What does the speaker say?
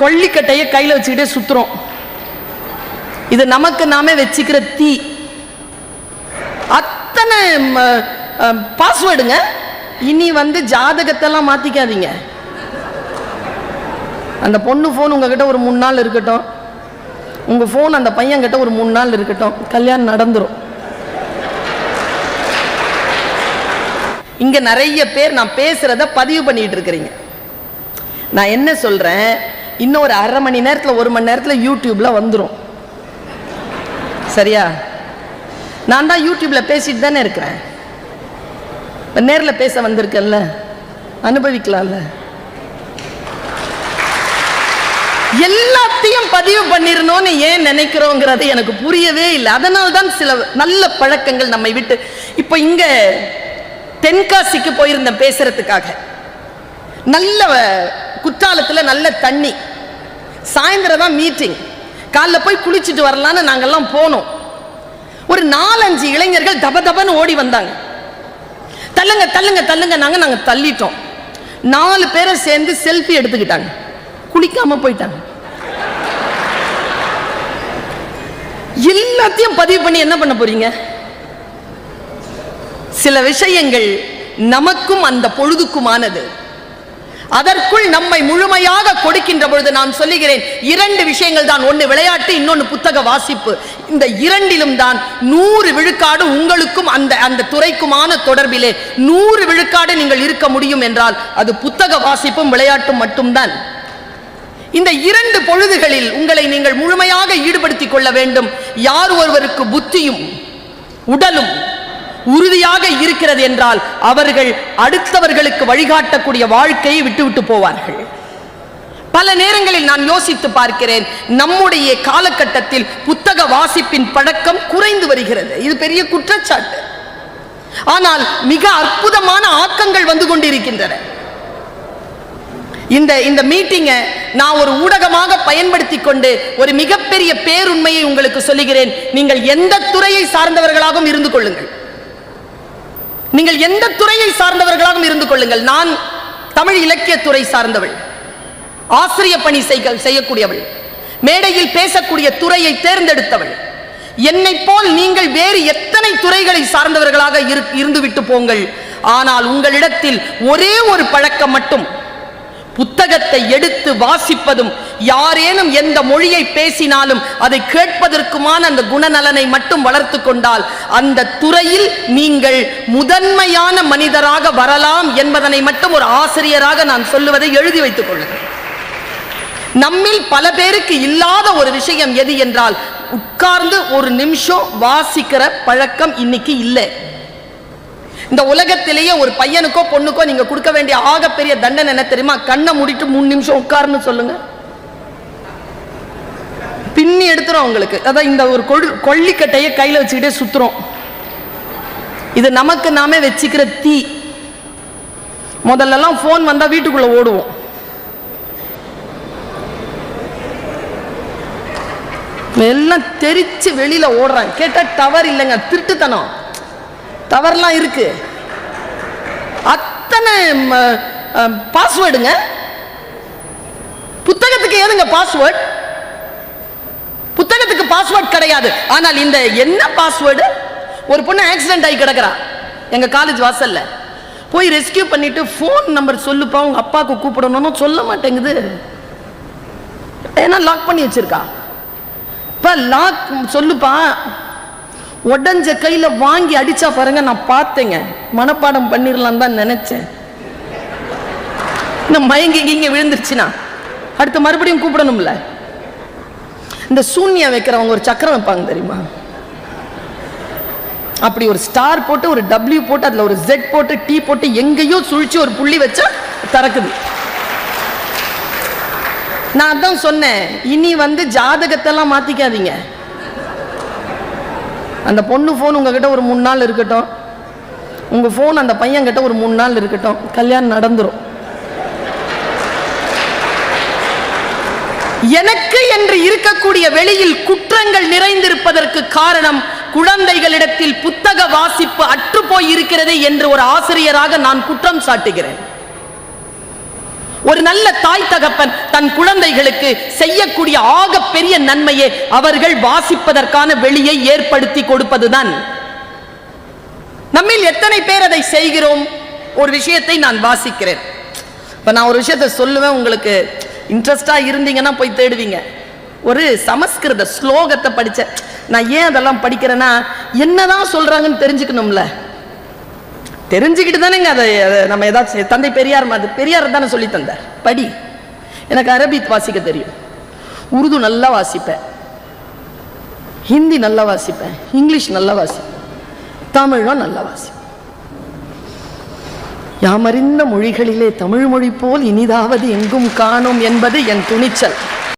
கொள்ளிக்கட்டையை கையில் வச்சுக்கிட்டே சுற்றுறோம் இது நமக்கு நாமே வச்சுக்கிற தீ. அத்தனை பாஸ்வேர்டுங்க இனி வந்து ஜாதகத்தெல்லாம் மாற்றிக்காதீங்க அந்த பொண்ணு ஃபோன் உங்ககிட்ட ஒரு மூணு நாள் இருக்கட்டும். உங்கள் ஃபோன் அந்த பையன்கிட்ட ஒரு மூணு நாள் இருக்கட்டும். கல்யாணம் நடந்துடும் இங்கே நிறைய பேர் நான் பேசுகிறத பதிவு பண்ணிகிட்டு இருக்கிறீங்க. நான் என்ன சொல்கிறேன் இன்னும் ஒரு அரை மணி நேரத்தில் ஒரு மணி நேரத்தில் யூடியூப்ல வந்துரும். சரியா? நான் தான் யூடியூப்ல பேசிட்டு தானே இருக்கிறேன் இப்போ நேரில் பேச வந்திருக்கேன்ல. அனுபவிக்கலாம்ல. எல்லாத்தையும் பதிவு பண்ணிடணும்னு ஏன் நினைக்கிறோங்கிறது எனக்கு புரியவே இல்லை. அதனால தான் சில நல்ல பழக்கங்கள் நம்மை விட்டு இப்போ இங்கே தென்காசிக்கு போயிருந்தேன் பேசுறதுக்காக. நல்ல குற்றாலத்தில் நல்ல தண்ணி. சாயந்தரம் தான் மீட்டிங் காலைல போய் குளிச்சுட்டு வரலான்னு நாங்கெல்லாம் போனோம். ஒரு நாலஞ்சு இளைஞர்கள் தப தபன்னு ஓடி வந்தாங்க. தள்ளுங்க தள்ளுங்க தள்ளுங்க நாங்கள் நாங்கள் தள்ளிட்டோம். நாலு பேரை சேர்ந்து செல்ஃபி எடுத்துக்கிட்டாங்க. குளிக்காம போயிட்டாங்க. எல்லாத்தையும் பதிவு பண்ணி என்ன பண்ண போறீங்க? சில விஷயங்கள் நமக்கும் அந்த பொழுதுக்குமானது. அதற்குள் நம்மை முழுமையாக கொடுக்கின்ற பொழுது நான் சொல்லுகிறேன் இரண்டு விஷயங்கள் தான். ஒன்று விளையாட்டு இன்னொன்று புத்தக வாசிப்பு. இந்த இரண்டிலும் தான் நூறு விழுக்காடு உங்களுக்கும் அந்த அந்த துறைக்குமான தொடர்பிலே நூறு விழுக்காடு நீங்கள் இருக்க முடியும் என்றால் அது புத்தக வாசிப்பும் விளையாட்டும் மட்டும்தான். இந்த இரண்டு பொழுதுகளில் உங்களை நீங்கள் முழுமையாக ஈடுபடுத்திக் கொள்ள வேண்டும். யார் ஒருவருக்கு புத்தியும் உடலும் உறுதியாக இருக்கிறது என்றால் அவர்கள் அடுத்தவர்களுக்கு வழிகாட்டக்கூடிய வாழ்க்கையை விட்டுவிட்டு போவார்கள். பல நேரங்களில் நான் யோசித்து பார்க்கிறேன் நம்முடைய காலகட்டத்தில் புத்தக வாசிப்பின் பழக்கம் குறைந்து வருகிறது. இது பெரிய குற்றச்சாட்டு. ஆனால் மிக அற்புதமான ஆக்கங்கள் வந்து கொண்டிருக்கின்றன. இந்த இந்த மீட்டிங்கை நான் ஒரு ஊடகமாக பயன்படுத்தி கொண்டு ஒரு மிகப்பெரிய பேருண்மையை உங்களுக்கு சொல்லுகிறேன். நீங்கள் எந்த துறையை சார்ந்தவர்களாகவும் இருந்து கொள்ளுங்கள். நீங்கள் எந்த துறையை சார்ந்தவர்களாகவும் இருந்து கொள்ளுங்கள். நான் தமிழ் இலக்கியத்துறை சார்ந்தவள். ஆசிரிய பணி செய்யக்கூடியவள். மேடையில் பேசக்கூடிய துறையை தேர்ந்தெடுத்தவள். என்னை போல் நீங்கள் வேறு எத்தனை துறைகளை சார்ந்தவர்களாக இருந்துவிட்டு போங்கள். ஆனால் உங்களிடத்தில் ஒரே ஒரு பழக்கம் மட்டும். புத்தகத்தை எடுத்து வாசிப்பதும் யாரேனும் எந்த மொழியை பேசினாலும் அதை கேட்பதற்குமான அந்த குணநலனை மட்டும் வளர்த்து கொண்டால் அந்த துறையில் நீங்கள் முதன்மையான மனிதராக வரலாம் என்பதனை மட்டும் ஒரு ஆசிரியராக நான் சொல்லுவதை எழுதி வைத்துக் கொள்ளுங்கள். நம்மில் பல பேருக்கு இல்லாத ஒரு விஷயம் எது என்றால் உட்கார்ந்து ஒரு நிமிஷம் வாசிக்கிற பழக்கம் இன்னைக்கு இல்லை. இந்த உலகத்திலேயே ஒரு பையனுக்கோ பொண்ணுக்கோ நீங்க கொடுக்க வேண்டிய ஆகப்பெரிய தண்டனை என்ன தெரியுமா? கண்ணை மூடிட்டு மூணு நிமிஷம் உட்காருன்னு சொல்லுங்க. பின்னி எடுத்துரும் உங்களுக்கு அதான் இந்த ஒரு கொள்ளிக்கட்டையை கையில வச்சுக்கிட்டே சுத்துறோம். இது நமக்கு நாமே வச்சுக்கிற தீ. முதல்லலாம் ஃபோன் வந்தா வீட்டுக்குள்ள ஓடுவோம். எல்லாம் தெரிச்சு வெளியில ஓடுறாங்க. கேட்டா டவர் இல்லைங்க திருட்டுத்தனம். தவறுலாம் இருக்கு. அத்தனை பாஸ்வேர்டுங்க புத்தகத்துக்கு ஏதுங்க பாஸ்வேர்டு புத்தகத்துக்கு பாஸ்வேர்டு கிடையாது. ஆனால் இந்த என்ன பாஸ்வேர்டு ஒரு பொண்ணு ஆக்சிடென்ட் ஆகி கிடக்கிறா. எங்க காலேஜ் வாசல்ல. போய் ரெஸ்கியூ பண்ணிட்டு ஃபோன் நம்பர் சொல்லுப்பா உங்க அப்பாவுக்கு கூப்பிடணும்னு சொல்ல மாட்டேங்குது. ஏன்னா லாக் பண்ணி வச்சிருக்கா. இப்ப லாக் சொல்லுப்பா உடஞ்ச கையில் வாங்கி அடிச்சா பாருங்க நான் பார்த்தேங்க. மனப்பாடம் பண்ணிடலாம் தான் நினைச்சேன். இந்த மயங்கி இங்கே விழுந்துருச்சுன்னா அடுத்து மறுபடியும் கூப்பிடணும்ல. இந்த சூன்யா வைக்கிறவங்க ஒரு சக்கரம் வைப்பாங்க தெரியுமா? அப்படி ஒரு ஸ்டார் போட்டு ஒரு டபிள்யூ போட்டு அதில் ஒரு ஜெட் போட்டு டீ போட்டு எங்கேயோ சுழிச்சு ஒரு புள்ளி வச்சா திறக்குது. நான் அதான் சொன்னேன் இனி வந்து ஜாதகத்தெல்லாம் மாற்றிக்காதீங்க அந்த பொண்ணு ஃபோன் உங்ககிட்ட ஒரு மூணு நாள் இருக்கட்டும். உங்கள் ஃபோன் அந்த பையன்கிட்ட ஒரு மூணு நாள் இருக்கட்டும். கல்யாணம் நடந்துடும் எனக்கு என்று இருக்கக்கூடிய வெளியில் குற்றங்கள் நிறைந்திருப்பதற்கு காரணம் குழந்தைகளிடத்தில் புத்தக வாசிப்பு அற்றுப்போய் இருக்கிறது என்று ஒரு ஆசிரியராக நான் குற்றம் சாட்டுகிறேன். ஒரு நல்ல தாய் தகப்பன் தன் குழந்தைகளுக்கு செய்யக்கூடிய ஆக பெரிய நன்மையை அவர்கள் வாசிப்பதற்கான வெளியை ஏற்படுத்தி கொடுப்பதுதான். நம்மில் எத்தனை பேர் அதை செய்கிறோம்? ஒரு விஷயத்தை நான் வாசிக்கிறேன். இப்ப நான் ஒரு விஷயத்தை சொல்லுவேன் உங்களுக்கு இன்ட்ரெஸ்டா இருந்தீங்கன்னா போய் தேடுவீங்க. ஒரு சமஸ்கிருத ஸ்லோகத்தை படிச்சேன் நான் ஏன் அதெல்லாம் படிக்கிறேன்னா என்னதான் சொல்றாங்கன்னு தெரிஞ்சுக்கணும்ல. தெரிஞ்சுக்கிட்டு தானேங்க அதை அதை நம்ம ஏதாச்சும் தந்தை பெரியார் அது பெரியார் தானே சொல்லி தந்தார். படி. எனக்கு அரபி வாசிக்க தெரியும். உருது நல்லா வாசிப்பேன். ஹிந்தி நல்லா வாசிப்பேன். இங்கிலீஷ் நல்லா வாசிப்பேன். தமிழும் நல்லா வாசிப்பேன். யாமறிந்த மொழிகளிலே தமிழ் மொழி போல் இனிதாவது எங்கும் காணோம் என்பது என் துணிச்சல்.